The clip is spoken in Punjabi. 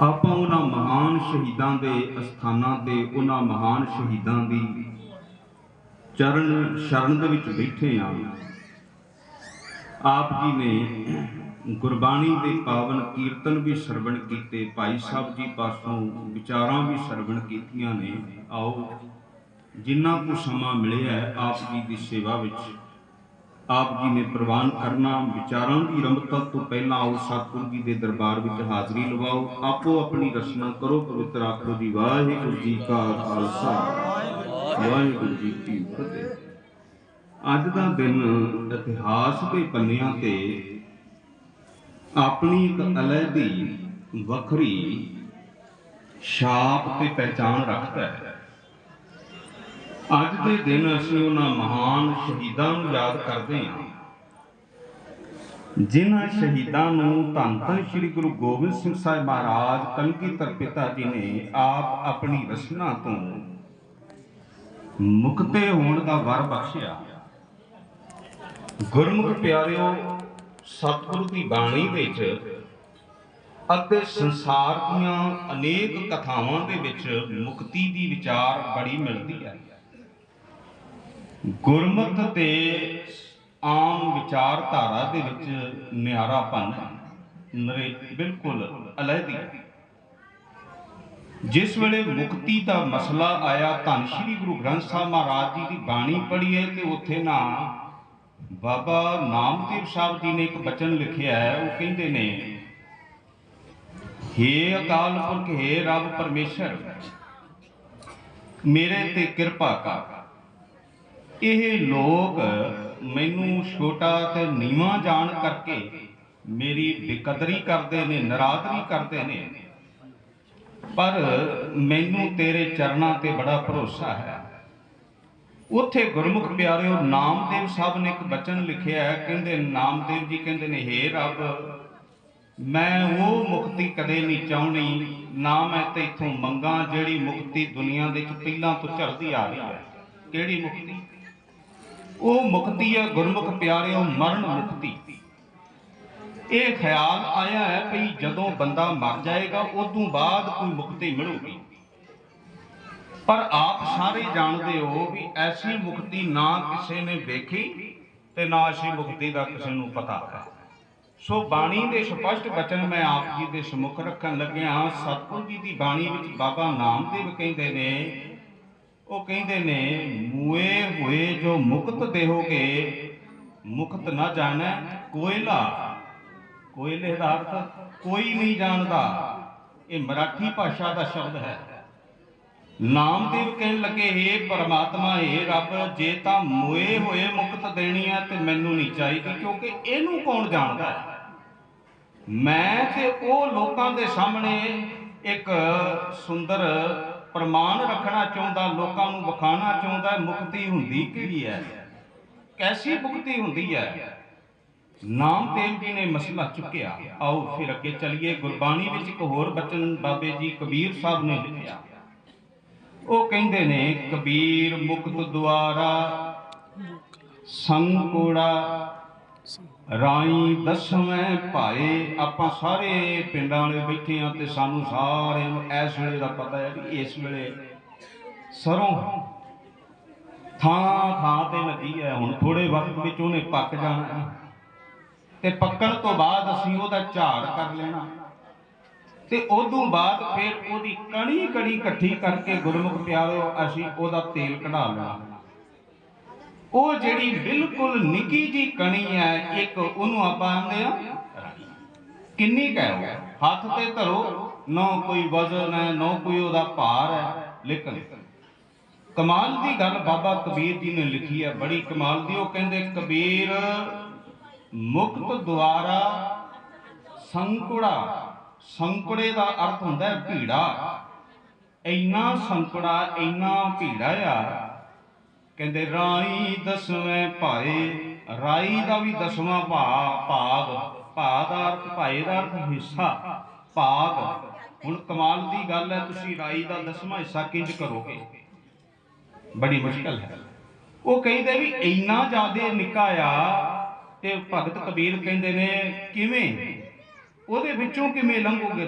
ਆਪਾਂ ਉਹਨਾਂ ਮਹਾਨ ਸ਼ਹੀਦਾਂ ਦੇ ਅਸਥਾਨਾਂ ਤੇ ਉਹਨਾਂ ਮਹਾਨ ਸ਼ਹੀਦਾਂ ਦੀ ਚਰਨ ਸ਼ਰਨ ਦੇ ਵਿੱਚ ਬੈਠੇ ਆ ਆਪ ਜੀ ਨੇ ਗੁਰਬਾਣੀ ਦੇ ਪਾਵਨ ਕੀਰਤਨ ਵੀ ਸਰਵਣ ਕੀਤੇ, ਭਾਈ ਸਾਹਿਬ ਜੀ ਪਾਸੋਂ ਵਿਚਾਰਾਂ ਵੀ ਸਰਵਣ ਕੀਤੀਆਂ ਨੇ। ਆਓ, ਜਿੰਨਾ ਕੁ ਸਮਾਂ ਮਿਲਿਆ ਆਪ ਜੀ ਦੀ ਸੇਵਾ ਵਿੱਚ ਆਪ ਜੀ ਨੇ ਪ੍ਰਵਾਨ ਕਰਨਾ, ਵਿਚਾਰਾਂ ਦੀ ਰਮਤਾ ਤੋਂ ਪਹਿਲਾਂ ਆਓ ਸਤਿਗੁਰੂ ਜੀ ਦੇ ਦਰਬਾਰ ਵਿੱਚ ਹਾਜ਼ਰੀ ਲਵਾਓ। ਆਪੋ ਆਪਣੀ ਰਸਨਾ ਕਰੋ, ਪਵਿੱਤਰ ਆਖੋ ਜੀ ਵਾਹਿਗੁਰੂ ਜੀ ਕਾ ਖਾਲਸਾ। ਵਾਹਿਗੁਰੂ ਜੀ ਕੀ ਫਤਿਹ। ਅੱਜ ਦਾ ਦਿਨ ਇਤਿਹਾਸ ਦੇ ਪੰਨਿਆਂ ਤੇ ਆਪਣੀ ਇੱਕ ਅਲੱਗ ਦੀ ਵੱਖਰੀ ਛਾਪ ਤੇ ਪਹਿਚਾਨ ਰੱਖਦਾ ਹੈ। ਅੱਜ ਦੇ ਦਿਨ ਅਸੀਂ ਉਹਨਾਂ ਮਹਾਨ ਸ਼ਹੀਦਾਂ ਨੂੰ ਯਾਦ ਕਰਦੇ ਹਾਂ। ਜਿਨ੍ਹਾਂ ਸ਼ਹੀਦਾਂ ਨੂੰ ਧੰਨ ਧੰਨ ਸ੍ਰੀ ਗੁਰੂ ਗੋਬਿੰਦ ਸਿੰਘ ਸਾਹਿਬ ਮਹਾਰਾਜ ਕਲਗੀਧਰ ਪਿਤਾ ਜੀ ਨੇ ਆਪ ਆਪਣੀ ਰਸਨਾ ਤੋਂ ਮੁਕਤੇ ਹੋਣ ਦਾ ਵਰ ਬਖਸ਼ਿਆ। ਗੁਰਮੁਖ ਪਿਆਰਿਓ, ਸਤਿਗੁਰੂ ਦੀ ਬਾਣੀ ਵਿੱਚ ਅਤੇ ਸੰਸਾਰ ਦੀਆਂ ਅਨੇਕ ਕਥਾਵਾਂ ਦੇ ਵਿੱਚ ਮੁਕਤੀ ਦੀ ਵਿਚਾਰ ਬੜੀ ਮਿਲਦੀ ਹੈ। ਗੁਰਮਤ ਤੇ ਆਮ ਵਿਚਾਰਧਾਰਾ ਦੇ ਵਿੱਚ ਨਿਆਰਾਪਨ ਨਰੇ ਬਿਲਕੁਲ ਅਲੱਗੀ ਜਿਸ ਵੇਲੇ ਮੁਕਤੀ ਦਾ ਮਸਲਾ ਆਇਆ ਧੰਨ ਸ਼੍ਰੀ ਗੁਰੂ ਗ੍ਰੰਥ ਸਾਹਿਬ ਮਹਾਰਾਜ ਜੀ ਦੀ ਬਾਣੀ ਪੜ੍ਹੀ ਹੈ ਤੇ ਉੱਥੇ ਨਾ ਬਾਬਾ ਨਾਮਦੇਵ ਸਾਹਿਬ ਜੀ ਨੇ ਇੱਕ ਬਚਨ ਲਿਖਿਆ ਹੈ, ਉਹ ਕਹਿੰਦੇ ਨੇ, ਹੇ ਅਕਾਲ ਪੁਰਖ, ਹੇ ਰੱਬ ਪਰਮੇਸ਼ਰ, ਮੇਰੇ ਤੇ ਕਿਰਪਾ ਕਰ। ਇਹ ਲੋਕ ਮੈਨੂੰ ਛੋਟਾ ਤੇ ਨੀਵਾਂ ਜਾਣ ਕਰਕੇ ਮੇਰੀ ਬੇਕਦਰੀ ਕਰਦੇ ਨੇ, ਨਰਾਦਰੀ ਕਰਦੇ ਨੇ। ਪਰ ਮੈਨੂੰ ਤੇਰੇ ਚਰਨਾਂ ਤੇ ਬੜਾ ਭਰੋਸਾ ਹੈ। ਉੱਥੇ ਗੁਰਮੁਖ ਪਿਆਰਿਓ, ਨਾਮਦੇਵ ਸਾਹਿਬ ਨੇ ਇੱਕ ਬਚਨ ਲਿਖਿਆ ਹੈ, ਕਹਿੰਦੇ ਨਾਮਦੇਵ ਜੀ ਕਹਿੰਦੇ ਨੇ, ਹੇ ਰੱਬ, ਮੈਂ ਉਹ ਮੁਕਤੀ ਕਦੇ ਨਹੀਂ ਚਾਹਣੀ ਨਾ ਮੈਂ ਤੇ ਇਥੋਂ ਮੰਗਾ ਜਿਹੜੀ ਮੁਕਤੀ ਦੁਨੀਆ ਦੇ ਵਿੱਚ ਪਹਿਲਾਂ ਤੋਂ ਚੱਲਦੀ ਆ ਰਹੀ ਹੈ। ਕਿਹੜੀ ਮੁਕਤੀ? ਉਹ ਮੁਕਤੀ ਹੈ, ਗੁਰਮੁਖ ਪਿਆਰਿਓ ਮਰਨ ਮੁਕਤੀ। ਇਹ ਖਿਆਲ ਆਇਆ ਹੈ ਵੀ ਜਦੋਂ ਬੰਦਾ ਮਰ ਜਾਏਗਾ, ਉਦੋਂ ਬਾਅਦ ਕੋਈ ਮੁਕਤੀ ਮਿਲੂਗੀ। ਪਰ ਆਪ ਸਾਰੇ ਜਾਣਦੇ ਹੋ ਵੀ ਐਸੀ ਮੁਕਤੀ ਨਾ ਕਿਸੇ ਨੇ ਵੇਖੀ ਤੇ ਨਾ ਐਸੀ ਮੁਕਤੀ ਦਾ ਕਿਸੇ ਨੂੰ ਪਤਾ ਹੈ। ਸੋ ਬਾਣੀ ਦੇ ਸਪਸ਼ਟ ਵਚਨ ਮੈਂ ਆਪ ਜੀ ਦੇ ਸਮੁਖ ਰੱਖਣ ਲੱਗਿਆ ਹਾਂ। ਸਤਿਗੁਰੂ ਜੀ ਦੀ ਬਾਣੀ ਵਿੱਚ ਬਾਬਾ ਨਾਮਦੇਵ ਕਹਿੰਦੇ ਨੇ ਉਹ ਕਹਿੰਦੇ ਨੇ, ਮੂਏ ਹੋਏ ਜੋ ਮੁਕਤ ਦੇਹੋਗੇ, ਮੁਕਤ ਨਾ ਜਾਣੈ ਕੋਇਲਾ। ਕੋਇਲੇ ਦਾ ਅਰਥ, ਕੋਈ ਨਹੀਂ ਜਾਣਦਾ। ਇਹ ਮਰਾਠੀ ਭਾਸ਼ਾ ਦਾ ਸ਼ਬਦ ਹੈ। ਨਾਮਦੇਵ ਕਹਿਣ ਲੱਗੇ हे ਪਰਮਾਤਮਾ हे ਰੱਬ, ਜੇ ਤਾਂ ਮੋਏ ਹੋਏ ਮੁਕਤ ਦੇਣੀ ਹੈ ਤੇ ਮੈਨੂੰ ਨਹੀਂ ਚਾਹੀਦੀ, ਕਿਉਂਕਿ ਇਹਨੂੰ ਕੌਣ ਜਾਣਦਾ? ਹੈ ਮੈਂ ਤੇ ਉਹ ਲੋਕਾਂ ਦੇ ਸਾਹਮਣੇ ਇੱਕ ਸੁੰਦਰ ਪ੍ਰਮਾਣ ਰੱਖਣਾ ਚਾਹੁੰਦਾ, ਲੋਕਾਂ ਨੂੰ ਵਿਖਾਣਾ ਚਾਹੁੰਦਾ, ਮੁਕਤੀ ਹੁੰਦੀ ਕਿਹੜੀ ਹੈ? ਕੈਸੀ ਮੁਕਤੀ ਹੁੰਦੀ ਹੈ? ਨਾਮਦੇਵ ਜੀ ਨੇ ਮਸਲਾ ਚੁੱਕਿਆ। ਆਓ ਫਿਰ ਅੱਗੇ ਚਲੀਏ। ਗੁਰਬਾਣੀ ਵਿੱਚ ਇੱਕ ਹੋਰ ਬਚਨ ਬਾਬੇ ਜੀ ਕਬੀਰ ਸਾਹਿਬ ਨੇ ਲਿਖਿਆ। ਉਹ ਕਹਿੰਦੇ ਨੇ, ਕਬੀਰ ਮੁਕਤ ਦੁਆਰਾ ਸੰਕੋੜਾ ਰਾਈ ਦਸਵੇਂ ਭਾਏ ਆਪਾਂ ਸਾਰੇ ਪਿੰਡਾਂ ਵਾਲੇ ਬੈਠੇ ਆ ਤੇ ਸਾਨੂੰ ਸਾਰਿਆਂ ਨੂੰ ਇਸ ਵੇਲੇ ਦਾ ਪਤਾ ਹੈ ਵੀ ਇਸ ਵੇਲੇ ਸਰੋਂ ਥਾਂ ਥਾਂ ਤੇ ਲੱਗੀ ਹੈ ਹੁਣ ਥੋੜੇ ਵਕਤ ਵਿੱਚ ਉਹਨੇ ਪੱਕ ਜਾਣਾ ਹੈ। ਤੇ ਪੱਕਣ ਤੋਂ ਬਾਅਦ ਅਸੀਂ ਉਹਦਾ ਝਾੜ ਕਰ ਲੈਣਾ ਤੇ ਉਦੋਂ ਬਾਅਦ ਫਿਰ ਉਹਦੀ ਕਣੀ ਕਣੀ ਇਕੱਠੀ ਕਰਕੇ ਗੁਰਮੁਖ ਪਿਆਰੋ ਅਸੀਂ ਉਹਦਾ ਤੇਲ ਕਢਾ ਲੈਣਾ ਉਹ ਜਿਹੜੀ ਬਿਲਕੁਲ ਨਿੱਕੀ ਜੀ ਕਣੀ ਹੈ, ਇੱਕ ਉਹਨੂੰ ਆਪਾਂ ਆਂਦੇ ਆ ਕਿੰਨੀ ਕਹਿ ਹੱਥ ਤੇ ਧਰੋ, ਨਾ ਕੋਈ ਵਜ਼ਨ ਹੈ, ਨਾ ਕੋਈ ਉਹਦਾ ਭਾਰ ਹੈ। ਲੇਕਿਨ ਕਮਾਲ ਦੀ ਗੱਲ ਬਾਬਾ ਕਬੀਰ ਜੀ ਨੇ ਲਿਖੀ ਹੈ, ਬੜੀ ਕਮਾਲ ਦੀ। ਉਹ ਕਹਿੰਦੇ, ਕਬੀਰ, ਮੁਕਤ ਦੁਆਰਾ ਸੰਕੁੜਾ, ਸੰਕੜੇ ਦਾ ਅਰਥ ਹੁੰਦਾ ਹੈ ਭੀੜਾ। ਇੰਨਾ ਸੰਕੁੜਾ, ਇੰਨਾ ਭੀੜਾ ਆ ਕਹਿੰਦੇ ਰਾਈ ਦਸਵੇਂ ਭਾਏ, ਰਾਈ ਦਾ ਵੀ ਦਸਵਾਂ ਭਾ, ਭਾਗ ਭਾ ਦਾ ਅਰਥ, ਭਾਏ ਦਾ ਅਰਥ ਹਿੱਸਾ, ਭਾਗ। ਹੁਣ ਕਮਾਲ ਦੀ ਗੱਲ ਹੈ, ਤੁਸੀਂ ਰਾਈ ਦਾ ਦਸਵਾਂ ਹਿੱਸਾ ਕਿੰਜ ਕਰੋਗੇ? ਬੜੀ ਮੁਸ਼ਕਲ ਹੈ। ਉਹ ਕਹਿੰਦੇ ਵੀ ਇੰਨਾ ਜ਼ਿਆਦਾ ਨਿੱਕਾ ਆ ਤੇ ਭਗਤ ਕਬੀਰ ਕਹਿੰਦੇ ਨੇ, ਕਿਵੇਂ? ਉਹਦੇ ਵਿੱਚੋਂ ਕਿਵੇਂ ਲੰਘੋਗੇ